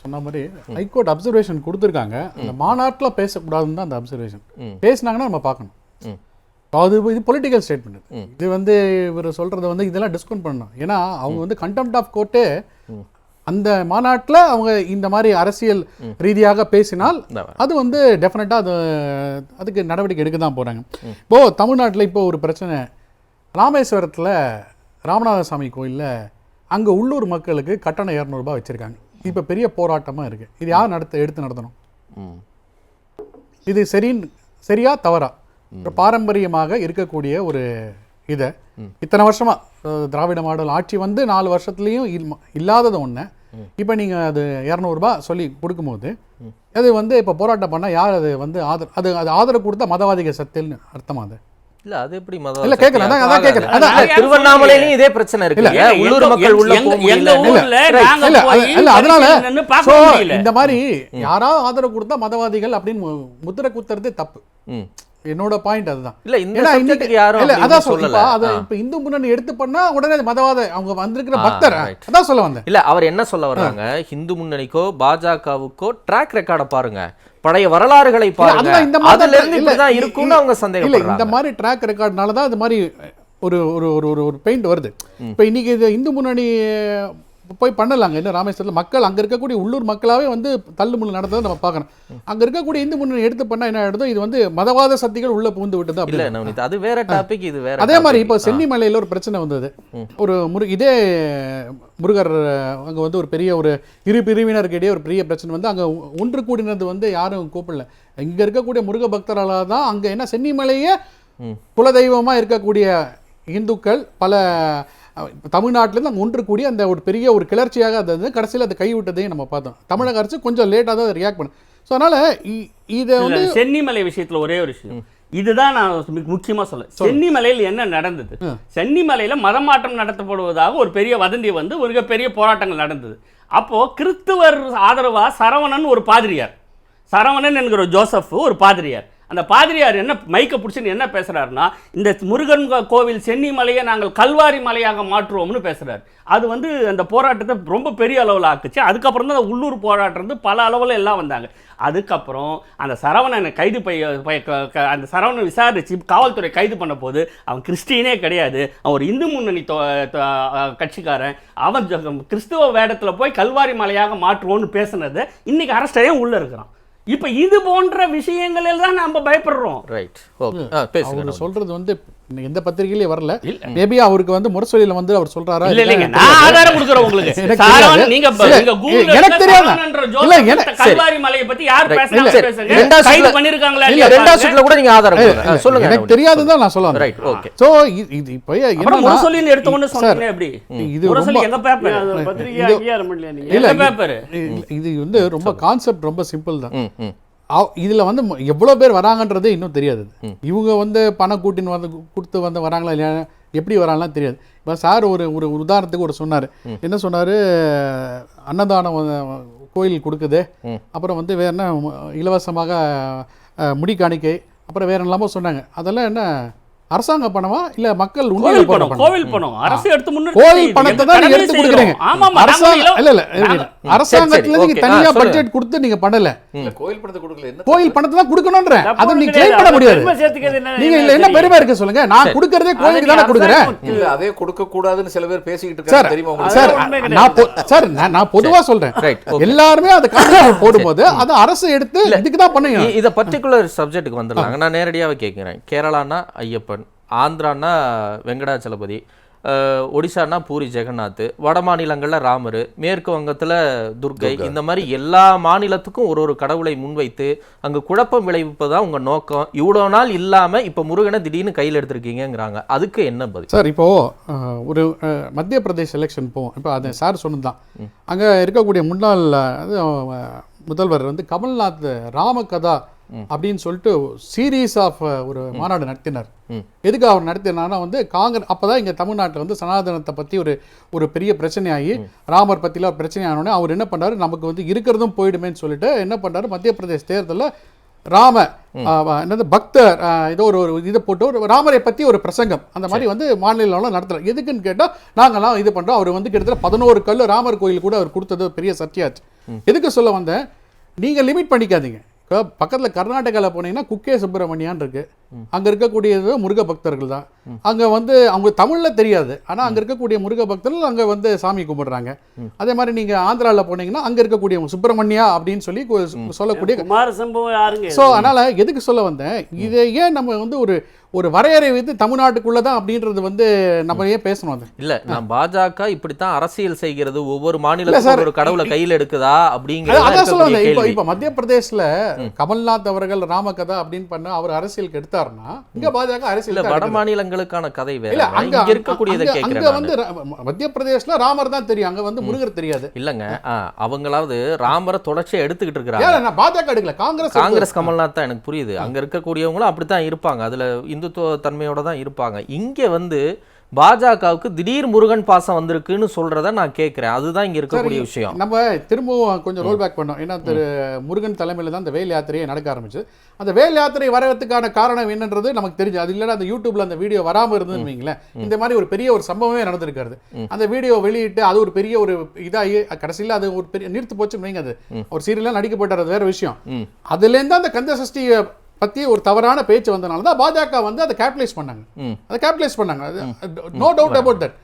சொன்ன மாதிரி high court observation கொடுத்துருக்காங்க. அந்த மாநாட்டில் பேசக்கூடாதுன்னு தான் அந்த அப்சர்வேஷன். பேசினாங்கன்னா நம்ம பார்க்கணும். அது இது பொலிட்டிக்கல் ஸ்டேட்மெண்ட் இது. வந்து இவர் சொல்றத வந்து இதெல்லாம் டிஸ்கவுண்ட் பண்ணணும். ஏன்னா அவங்க வந்து கண்டெம்ட் ஆஃப் கோர்ட்டே அந்த மாநாட்டில் அவங்க இந்த மாதிரி அரசியல் ரீதியாக பேசினால். அது வந்து டெஃபினட்டாக அது அதுக்கு நடவடிக்கை எடுக்க தான் போகிறாங்க இப்போ தமிழ்நாட்டில் இப்போ ஒரு பிரச்சனை. ராமேஸ்வரத்தில் ராமநாதசாமி கோயிலில் அங்கே உள்ளூர் மக்களுக்கு கட்டணம் இரநூறுபா வச்சுருக்காங்க. இப்போ பெரிய போராட்டமாக இருக்குது இது யார் நடத்த எடுத்து நடத்தணும்? இது சரின்னு சரியா தவறா? பாரம்பரியமாக இருக்கக்கூடிய ஒரு இதை இத்தனை வருஷமா அஹ், திராவிட மாடல் ஆட்சி வந்து நாலு வருஷத்துலேயும் இல்லாதது ஒன்று இப்போ நீங்கள் அது இரநூறுபா சொல்லி கொடுக்கும்போது அது வந்து இப்போ போராட்டம் பண்ணால் யார் அது வந்து ஆதரவு அது அது ஆதரவு கொடுத்தா மதவாதிக சத்தியல்னு அர்த்தமா அது? இல்ல அது எப்படி மத இல்ல, கேட்கல, அதான், கேட்கறேன். அதான், திருவண்ணாமலையிலயும் இதே பிரச்சனை இருக்கு. இல்ல, உள்ளூர் மக்கள் உள்ள எங்க- ஊர்ல நாங்க இல்ல, போய் இல்ல, அதனால. இந்த மாதிரி யாராவது ஆதரவு கொடுத்தா மதவாதிகள் அப்படின்னு முத்திரை குத்துறதே தப்பு. ம். என்னோட பாயிண்ட் அதுதான். இல்ல இந்த யாரும் இல்ல, அதான் சொல்லல. அது. இப்ப இந்து முன்னணி எடுத்து பண்ணா உடனே மதவாத அவங்க வந்திருக்கிற பக்தர். அதான் சொல்ல வந்தேன். இல்ல அவர் என்ன சொல்ல வர்றாங்க? இந்து முன்னணிக்கோ பாஜகவுக்கோ ட்ராக் ரெக்கார்ட பாருங்க. பழைய வரலாறுகளை பாருங்க. இந்த மாதிரி இருக்கும்னு அவங்க இல்ல இந்த மாதிரி ட்ராக் ரெக்கார்ட்னால தான் இது மாதிரி ஒரு ஒரு ஒரு ஒரு ஒரு பெயிண்ட் வருது இப்போ இன்னைக்கு இது இந்து முன்னணி போய் பண்ணலாங்க. இன்னும் ராமேஸ்வரத்தில் மக்கள் அங்க இருக்கக்கூடிய உள்ளூர் மக்களாவே வந்து தள்ளுமுள்ளு நடந்ததை நம்ம பார்க்கணும். அங்க இருக்கக்கூடிய இந்து முன்னணி எடுத்து பண்ணா என்ன ஆயிடுதோ இது வந்து மதவாத சக்திகள் உள்ள புகுந்து விட்டது அப்படி அது வேற டாபிக் இது வேற அதே மாதிரி. இப்போ. சென்னிமலையில் ஒரு பிரச்சனை வந்தது. ஒரு முரு இதே முருகர் அங்கே வந்து ஒரு பெரிய ஒரு இரு பிரிவினருக்கு இடையே ஒரு பெரிய பிரச்சனை வந்து அங்கே ஒன்று கூடினது வந்து யாரும் கூப்பிடல. இங்கே இருக்கக்கூடிய முருக பக்தர்களால் தான் அங்கே என்ன சென்னிமலையே. குலதெய்வமாக இருக்கக்கூடிய இந்துக்கள் பல தமிழ்நாட்டிலேருந்து அங்கே ஒன்று கூடி அந்த ஒரு பெரிய ஒரு கிளர்ச்சியாக அது கடைசியில் அதை கைவிட்டதையும் நம்ம பார்த்தோம். தமிழக அரசு கொஞ்சம் லேட்டாக தான் ரியாக்ட் பண்ணு. ஸோ அதனால் இதை வந்து சென்னிமலை விஷயத்துல ஒரே ஒரு விஷயம். இதுதான் நான் மிக முக்கியமா சொல்ல சென்னிமலையில் என்ன நடந்தது? சென்னிமலையில மதமாற்றம் நடத்தப்படுவதாக ஒரு பெரிய வதந்தி வந்து ஒரு பெரிய போராட்டங்கள் நடந்தது. அப்போ கிறிஸ்துவர் ஆதரவா சரவணன் ஒரு பாதிரியார். சரவணன் என்கிற ஜோசப் ஒரு பாதிரியார். அந்த பாதிரியார் என்ன மைக்கை பிடிச்சின்னு என்ன பேசுகிறாருன்னா இந்த முருகன் கோவில் கோவில் சென்னிமலையை நாங்கள் கல்வாரி மலையாக மாற்றுவோம்னு பேசுகிறார் அது வந்து அந்த போராட்டத்தை ரொம்ப பெரிய அளவில் ஆக்குச்சு. அதுக்கப்புறம் தான் அந்த உள்ளூர் போராட்டம் வந்து பல அளவில் எல்லாம் வந்தாங்க. அதுக்கப்புறம் அந்த சரவணனை கைது பைய க- க- அந்த சரவணன் விசாரித்து காவல்துறை கைது பண்ண போது அவன் கிறிஸ்டியனே கிடையாது. அவன் ஒரு இந்து முன்னணி தொ- கட்சிக்காரன். அவன் கிறிஸ்துவ வேடத்தில் போய் கல்வாரி மலையாக மாற்றுவோன்னு பேசுனது இன்னைக்கு அரஸ்டையும் உள்ளே இருக்கிறான்? இப்போ இது போன்ற விஷயங்களில் தான் நம்ம பயப்படுறோம். ரைட் ஓகே பேசுங்க. சொல்றது வந்து எந்த பத்திரிகையிலயும் வரல. மேபி அவருக்கு வந்து முரசொலியில வந்து அவர் சொல்றாரா இல்ல இல்லைங்க? நான் ஆதாரம் கொடுக்குறேன் உங்களுக்கு. எனக்கு சாரவன், தெரியாது. நீங்க நீங்க கூகுள்ல எனக்கு தெரியாது. இல்ல, எனக்கு- கல்வாரி மலையை பத்தி யார். பேசுறாங்க? கைது சுற்றுல- பண்ணிருக்காங்களா இல்ல பாருங்க. சுற்றுல கூட நீங்க ஆதாரம் சொல்லுங்க எனக்கு நவநீத். தெரியாதுதான் நான் சொல்ல ரைட் ஓகே சோ இது இப்போ என்னன்னா முரசொலின்னு எடுத்த உடனே சொன்னீங்க எப்படி? இது முரசொலி எங்க பேப்பர் பத்திரிகை அங்கீகாரம் நீங்க? எங்க பேப்பர் இது- வந்து ரொம்ப கான்செப்ட் ரொம்ப சிம்பிள் தான். இதுல வந்து எவ்வளவு பேர் வராங்கன்றது இன்னும் தெரியாது. இவங்க வந்து பணம் கூட்டின்னு வந்து கொடுத்து வந்து வராங்களா இல்லையா எப்படி வராங்கலாம் தெரியாது. இப்போ சார் ஒரு ஒரு உதாரணத்துக்கு ஒரு சொன்னார். என்ன சொன்னார்? அன்னதானம் கோயில் கொடுக்குது. அப்புறம் வந்து வேற என்ன இலவசமாக முடி காணிக்கை அப்புறம் வேற என்னலாமோ சொன்னாங்க. அதெல்லாம் என்ன அரசாங்க பணமா இல்ல மக்கள் கோவில் பணம்? கோவில் பணம். அரசு எடுத்து முன்னெடுத்து கோவில். பணத்தை தான் நீங்க எடுத்து. கொடுக்குறீங்க. ஆமா ஆமா அரசாங்க நாங்களும் இல்ல இல்ல. அரசாங்கத்துல நீங்க. தனியா. பட்ஜெட் கொடுத்து நீங்க பண்ணல. இல்ல கோயில் பணத்தை கொடுக்கல. என்ன கோயில் பணத்தை தான் கொடுக்கணும்ன்ற. தப்பு அதை நீங்க. கிளைம் பண்ண முடியாது. நீங்க இல்ல என்ன. பெருமை இருக்கு சொல்லுங்க? நான் கொடுக்கறதே கோயிலுக்கு தானே கொடுக்குறேன். இல்ல அதே கொடுக்க கூடாதுன்னு சில பேர் பேசிக்கிட்டு இருக்காங்க. தெரியுமா உங்களுக்கு? சார். நான் சார் நான் நான் பொதுவா சொல்றேன். எல்லாருமே அதை கான்ட்ராக்ட் போடும்போது அது அரசு எடுத்து இதுக்கு தான் பண்ணுங்க இத பர்டிகுலர் சப்ஜெக்ட்டுக்கு வந்துடலாங்க. நான் நேரடியாவே கேட்குறேன் கேரளானா ஐயப்பன்? ஆந்திரானா வெங்கடாச்சலபதி ஒடிசானா பூரி ஜெகநாத் வட மாநிலங்கள்ல ராமர் மேற்கு வங்கத்துல துர்கை இந்த மாதிரி எல்லா மாநிலத்துக்கும் ஒரு ஒரு கடவுளை முன்வைத்து அங்க குழப்பம் விளைவிப்பதுதான் உங்க நோக்கம். இவ்வளோ நாள் இல்லாம இப்ப முருகனை திடீர்னு கையில் எடுத்திருக்கீங்கங்கிறாங்க. அதுக்கு என்ன பதில்? சார் இப்போ ஒரு மத்திய பிரதேஷ் எலெக்ஷன் போவோம். இப்போ அது சார் சொன்னது தான் அங்கே இருக்கக்கூடிய முன்னாள் முதல்வர் வந்து கமல்நாத் ராமகதா அப்படின்னு சொல்லிட்டு சீரீஸ் ஆஃப் ஒரு மாநாடு நடத்தினார். எதுக்கு அவர் நடத்தினார்னா வந்து காங்கிரஸ் அப்பதான் இங்க தமிழ்நாட்டில் வந்து சனாதனத்தை பத்தி ஒரு ஒரு பெரிய பிரச்சனையாகி ராமர் பத்திலாம் பிரச்சனை ஆனோடனே அவர் என்ன பண்ணாரு நமக்கு வந்து இருக்கிறதும் போயிடுமேன்னு சொல்லிட்டு என்ன பண்ணாரு மத்திய பிரதேஷ் தேர்தலில் ராம என்னது பக்தர் ஏதோ ஒரு ஒரு இதை போட்டு ஒரு ராமரை பத்தி ஒரு பிரசங்கம். அந்த மாதிரி வந்து மாநில அளவில் நடத்துறோம் எதுக்குன்னு கேட்டா நாங்கெல்லாம் இது பண்றோம். அவர் வந்து கிட்டத்தட்ட பதினோரு கல் ராமர் கோயில் கூட அவர் கொடுத்தது ஒரு பெரிய சர்ச்சையாச்சு. எதுக்கு சொல்ல வந்தேன்? நீங்க லிமிட் பண்ணிக்காதீங்க. இப்போ பக்கத்தில் கர்நாடகாவில் போனீங்கன்னா குக்கே சுப்பிரமணியான் இருக்குது அங்க இருக்கக்கூடியது முருக பக்தர்கள் தான். அங்க வந்து அவங்க தமிழ்ல தெரியாது. ஆனா அங்க இருக்கக்கூடிய முருக பக்தர்கள் அங்க வந்து சாமி கும்பிடுறாங்க. அதே மாதிரி நீங்க ஆந்திரால போனீங்கன்னா அங்க இருக்கக்கூடிய சுப்பிரமணியா அப்படின்னு சொல்லி சொல்லக்கூடிய குமார சம்பவம் யாருங்க? ஸோ அதனால எதுக்கு சொல்ல வந்தேன்? இதை ஏன் நம்ம வந்து ஒரு ஒரு வரையறை வைத்து தமிழ்நாட்டுக்குள்ள தான் அப்படின்றது வந்து நம்ம ஏன் பேசணும் அது? இல்ல நான் பாஜக இப்படித்தான் அரசியல் செய்கிறது ஒவ்வொரு சார், ஒரு கடவுளை கையில் எடுக்குதா அப்படிங்கிறது அதான் இப்போ மத்திய பிரதேஷ்ல கமல்நாத் அவர்கள் ராமகதா அப்படின்னு பண்ண அவர் அரசியலுக்கு எடுத்தாருன்னா இங்க பாஜக அரசியல் வட மாநிலங்களுக்கான கதை வேற. இல்ல அங்க இருக்கக்கூடியதை அங்க- வந்து மத்திய பிரதேஷ்ல ராமர் தான் தெரியும். அங்க வந்து முருகர் தெரியாது. இல்லங்க அவங்களாவது ராமரை தொடர்ச்சியா எடுத்துக்கிட்டு இருக்கிறாங்க. பாஜக எடுக்கல? காங்கிரஸ் காங்கிரஸ் கமல்நாத் தான் எனக்கு புரியுது. அங்க இருக்கக்கூடியவங்களும் அப்படித்தான் இருப்பாங்க. அதுல இந்துத்துவ தன்மையோட தான் இருப்பாங்க. இங்க வந்து பாஜகவுக்கு திடீர் முருகன் பாசம் வந்திருக்குன்னு சொல்றத நான் கேட்கிறேன் அதுதான் இங்க இருக்கக்கூடிய விஷயம். நம்ம திரும்பவும் கொஞ்சம் ரோல் பேக் பண்ணோம். ஏன்னா திரு முருகன் தலைமையில தான் அந்த வேல் யாத்திரையே நடக்க ஆரம்பிச்சு அந்த வேல் யாத்திரை வரதுக்கான காரணம் என்னன்றது நமக்கு தெரிஞ்சு அது இல்லைன்னா அந்த யூடியூப்ல அந்த வீடியோ வராம இருந்ததுன்னு வைங்களேன். இந்த மாதிரி ஒரு பெரிய ஒரு சம்பவமே நடந்திருக்காரு அந்த வீடியோ வெளியிட்டு அது ஒரு பெரிய ஒரு இதாகி கடைசியில் அது ஒரு பெரிய நிறுத்து வைங்க அது. ஒரு சீரியலாக நடிக்கப்பட்டார் அது வேற விஷயம். அதுலேருந்து அந்த கந்த சஷ்டியை பத்தி ஒரு தவறான பேச்சு வந்தனால தான் பாஜக வந்து அதை கேபிட்டலைஸ் பண்ணாங்க. அதை கேபிட்டலைஸ் பண்ணாங்க. நோ டவுட் அபவுட் தட்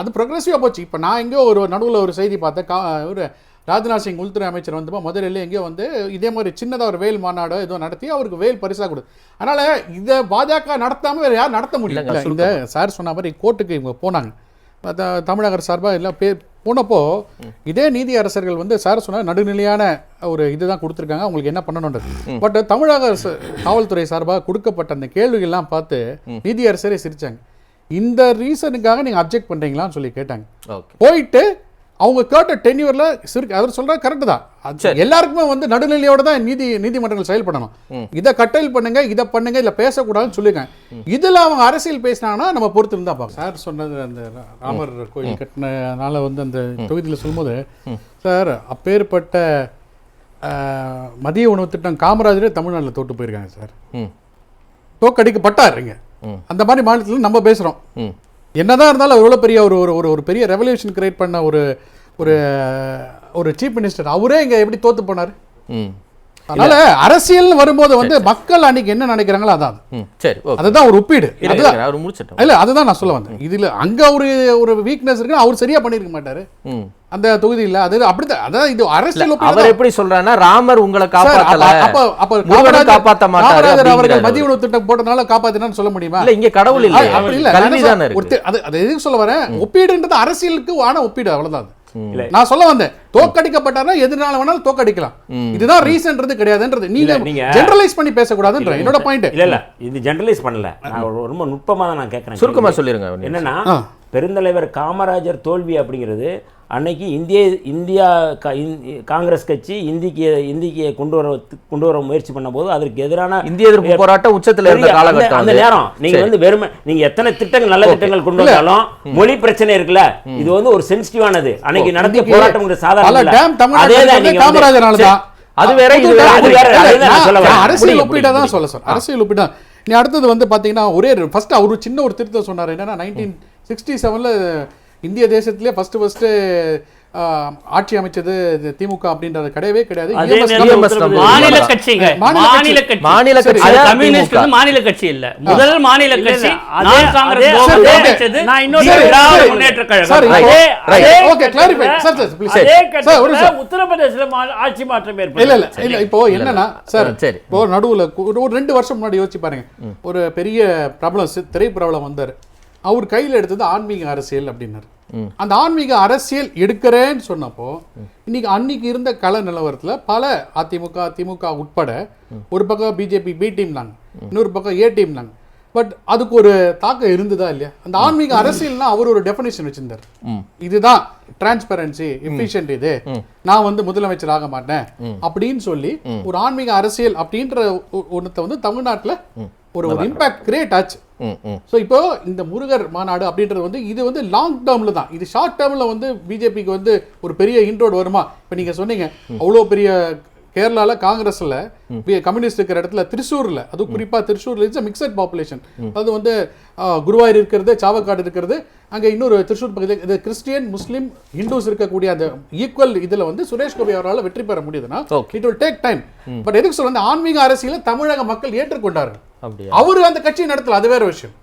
அது ப்ரோக்ரஸிவாக போச்சு. இப்போ நான் எங்கேயோ ஒரு நடுவில் ஒரு செய்தி பார்த்தேன். கா ஒரு ராஜ்நாத் சிங் உள்துறை அமைச்சர் வந்து மதுரையில் எங்கேயோ வந்து இதே மாதிரி சின்னதாக ஒரு வேல் மாநாடு ஏதோ நடத்தி அவருக்கு வேல் பரிசாக கொடு. அதனால இதை பாஜக நடத்தாம வேற யார் நடத்த முடியல. இந்த சார் சொன்ன மாதிரி கோர்ட்டுக்கு இவங்க போனாங்க. தமிழக சார்பாக எல்லாம் பே போனப்போ இதே நீதி அரசர்கள் வந்து சார் சொன்ன நடுநிலையான ஒரு இதுதான் கொடுத்துருக்காங்க அவங்களுக்கு என்ன பண்ணணுன்றது பட் தமிழக அரசு காவல்துறை சார்பாக கொடுக்கப்பட்ட அந்த கேள்விகள்லாம் பார்த்து நீதி அரசரே சிரிச்சாங்க. இந்த ரீசனுக்காக நீங்க அப்ஜெக்ட் பண்றீங்களான்னு சொல்லி கேட்டாங்க. போயிட்டு அவங்க கேட்ட டென்யூர்ல சிறு அவர் சொல்ற கரெக்ட் தான். அது எல்லாருக்குமே வந்து நடுநிலையோட தான் நீதி நீதிமன்றங்கள் செயல்படணும். இதை கட்டல் பண்ணுங்க இதை பண்ணுங்க இதுல பேசக்கூடாதுன்னு சொல்லிருக்காங்க இதுல அவங்க அரசியல் பேசினாங்கன்னா நம்ம பொறுத்து இருந்தா பார்ப்போம் சார் சொன்னது அந்த ராமர் கோயில் கட்டினனால வந்து அந்த தொகுதியில் சொல்லும்போது சார் அப்பேற்பட்ட மதிய உணவு திட்டம் காமராஜரே தமிழ்நாட்டில் தோட்டு போயிருக்காங்க சார். ம். தோக்கடிக்கப்பட்டார் இங்க. ம். அந்த மாதிரி மாநிலத்தில் நம்ம பேசுறோம். ம். என்னதான் இருந்தாலும் எவ்வளோ பெரிய ஒரு ஒரு ஒரு பெரிய ரெவல்யூஷன் கிரியேட் பண்ண ஒரு ஒரு ஒரு சீஃப் மினிஸ்டர் அவரே இங்க எப்படி தோத்து போனார்? அதனால அரசியல்னு வரும்போது வந்து மக்கள் அன்னைக்கு என்ன நினைக்கிறாங்களோ அதான் சரி அதுதான் ஒரு ஒப்பீடு. இல்ல அதுதான். நான் சொல்ல வந்தேன். இதுல அங்க ஒரு ஒரு வீக்னஸ் இருக்கு அவர் சரியா பண்ணிருக்க மாட்டாரு. அந்த தொகுதியில் அது அப்படிதான் அதான் இது அரசியல் அவர் எப்படி சொல்றாருன்னா ராமர் உங்களை காப்பாத்தல. அப்ப அப்ப முருகனை காப்பாத்த மாட்டாரு அவர்கள் மதிய உணவு திட்டம் போட்டதுனால காப்பாத்தினான்னு சொல்ல முடியுமா? இல்ல இங்க கடவுள் இல்ல அப்படி இல்ல. கல்வி தானே இருக்கு அது அது எதுக்கு சொல்ல வரேன்? ஒப்பீடுன்றது அரசியலுக்கு ஆன ஒப்பீடு அவ்வளவுதான். இல்ல. நான் சொல்ல வந்தேன். தோக்கடிக்கப்பட்டாருன்னா எதுனால வேணாலும் தோக்கடிக்கலாம் இதுதான் ரீசன்றது கிடையாதுன்றது. நீங்க நீங்க- ஜெனரலைஸ் பண்ணி பேசக்கூடாதுன்ற என்னோட பாயிண்ட் இல்ல இல்ல இது ஜெனரலைஸ் பண்ணல. நான் ரொம்ப நுட்பமா தான் நான் கேட்கறேன் சுருக்கமா சொல்லிருங்க. என்னன்னா. பெருந்தலைவர் காமராஜர் தோல்வி அப்படிங்கிறது அன்னைக்கு இந்திய இந்தியா காங்கிரஸ் கட்சி இந்திக்கு இந்திக்கு கொண்டு வர கொண்டு வர முயற்சி பண்ணும்போது அதற்கு எதிரான இந்திய எதிர்ப்பு போராட்டம் உச்சத்துல இருந்த காலகட்டம் அந்த அது. நேரம். நீங்க. வந்து வெறுமை நீங்க எத்தனை திட்டங்கள் நல்ல திட்டங்கள் கொண்டு வந்தாலும் மொழி பிரச்சனை இருக்குல்ல. இது வந்து ஒரு சென்சிட்டிவானது அன்னைக்கு நடத்திய போராட்டம் சாதாரண அதேதான் வந்து நீங்க தான். அது வேற, இது அது சொல்ல. அரசியல் புரியுது, ஒப்பீடா தான். சொல்ல சார் அரசியல் ஒப்பீடா நீ அடுத்தது வந்து பாத்தீங்கன்னா ஒரே ஃபர்ஸ்ட் அவர் சின்ன ஒரு திருத்தம் சொன்னார். என்னன்னா நைன்டீன் சிக்ஸ்டி செவன்ல இந்திய தேசத்திலே ஃபர்ஸ்ட் ஃபர்ஸ்ட் ஆட்சி அமைச்சது திமுக அப்படின்றது கிடையவே கிடையாது. மாநில கட்சிங்க. மாநில கட்சி. மாநில கட்சி. அது தான் கம்யூனிஸ்ட் திமுக. வந்து மாநில கட்சி இல்ல. முதல் மாநில கட்சி நான் காங்கிரஸ் நான் இன்னொரு Dravida. Munnetra Kazhagam. Sir, sir, sir, ஒரு. உத்தரப்பிரதேசல மா- ஆட்சி மாற்றம் இல்ல இல்ல இல்ல இப்போ என்னன்னா சார். இப்போ நடுவுல ஒரு ரெண்டு வருஷம் முன்னாடி யோசிச்சு பாருங்க. ஒரு பெரிய பிரபலம் திரை பிரபலம் வந்தார். அவர் கையில எடுத்தது ஆன்மீக அரசியல் அப்படின்னாரு. அந்த ஆன்மீக அரசியல் எடுக்கிறேன்னு சொன்னப்போ இன்னைக்கு அன்னைக்கு இருந்த கள நிலவரத்துல பல அதிமுக திமுக உட்பட ஒரு பக்கம் பிஜேபி பி டீம் நாங்க இன்னொரு பக்கம் ஏ டீம் நாங்க பட் அதுக்கு ஒரு தாக்கம் இருந்ததா இல்லையா? அந்த ஆன்மீக அரசியல்னா அவர் ஒரு டெஃபினேஷன் வச்சிருந்தார். இதுதான் டிரான்ஸ்பரன்சி எஃபிஷியன்ட் இது. நான் வந்து முதலமைச்சர் ஆக மாட்டேன் அப்படின்னு சொல்லி ஒரு ஆன்மீக அரசியல் அப்படின்ற ஒ- ஒண்ணத்தை வந்து தமிழ்நாட்டுல ஒரு ஒரு இம்பாக்ட் கிரியேட் ஆச்சு. ஸோ இப்போ இந்த முருகர் மாநாடு அப்படின்றது வந்து இது வந்து லாங் டேர்ம்ல தான். இது ஷார்ட் டேர்ம்ல வந்து பிஜேபிக்கு வந்து ஒரு பெரிய இன்ட்ரோட் வருமா? இப்போ நீங்க சொன்னீங்க அவ்வளோ பெரிய கேரளால காங்கிரஸ்ல கம்யூனிஸ்ட் இருக்கிற இடத்துல திருச்சூர்ல அது குறிப்பா திருச்சூர்ல இட்ஸ் மிக்சட் பாப்புலேஷன் அது வந்து குருவாயூர் இருக்கிறது சாவக்காடு இருக்கிறது அங்க இன்னொரு திருச்சூர் பகுதியில் இது கிறிஸ்டியன் முஸ்லீம் ஹிந்துஸ் இருக்கக்கூடிய அந்த ஈக்குவல் இதுல வந்து சுரேஷ் கோபி அவரால் வெற்றி பெற முடியுதுன்னா. It will take time but எதுக்கு சொல்ல ஆன்மீக அரசியலை தமிழக மக்கள் ஏற்றுக்கொண்டார்கள். அவரு அந்த கட்சி நடத்தல அது வேற விஷயம்.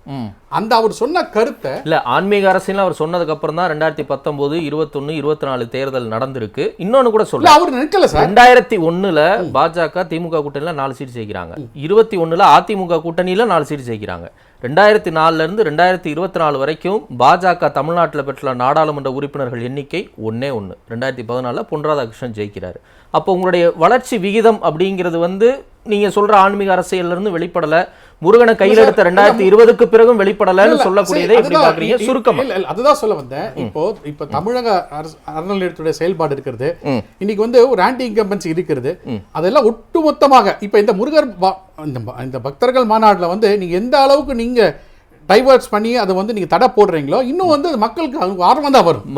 அந்த அவர் சொன்ன கருத்தை இல்ல ஆன்மீக அரசியல் அவர் சொன்னதுக்கு அப்புறம் தான் ரெண்டாயிரத்தி பத்தொன்பது இருபத்தொன்னு இருபத்தி நாலு தேர்தல் நடந்திருக்கு. இன்னொன்னு கூட சொல்ல அவர் நினைக்கல சார். ரெண்டாயிரத்தி ஒண்ணுல பாஜக திமுக கூட்டணியில நாலு சீட் ஜெயிக்கிறாங்க. இருபத்தி ஒண்ணுல அதிமுக கூட்டணியில நாலு சீட் ஜெயிக்கிறாங்க. ரெண்டாயிரத்தி நாலுல இருந்து ரெண்டாயிரத்தி இருபத்தி நாலு வரைக்கும் பாஜக தமிழ்நாட்டுல பெற்றுள்ள நாடாளுமன்ற உறுப்பினர்கள் எண்ணிக்கை ஒண்ணே ஒண்ணு ரெண்டாயிரத்தி பதினாலுல பொன் ராதாகிருஷ்ணன் ஜெயிக்கிறாரு. அப்போ உங்களுடைய வளர்ச்சி விகிதம் அப்படிங்கிறது வந்து நீங்க சொல்ற ஆன்மீக அரசியல்ல இருந்து வெளிப்படல. முருகனை கையில் எடுத்த ரெண்டாயிரத்தி இருபதுக்கு பிறகும் வெளிப்படலன்னு சொல்லக்கூடியதை எப்படி பாக்குறீங்க சுருக்கமா. அதுதான் சொல்ல வந்தேன். இப்போ இப்ப தமிழக அறநிலையத்துடைய செயல்பாடு இருக்கிறது. இன்னைக்கு வந்து ஒரு ஆன்டி இன்கம்பன்சி இருக்கிறது. அதெல்லாம் ஒட்டுமொத்தமாக இப்ப இந்த முருகர் இந்த பக்தர்கள் மாநாடுல வந்து நீங்க எந்த அளவுக்கு நீங்க டைவர்ட்ஸ் பண்ணி அதை வந்து நீங்க தடை போடுறீங்களோ இன்னும் வந்து மக்களுக்கு ஆர்வம் தான் வரும்.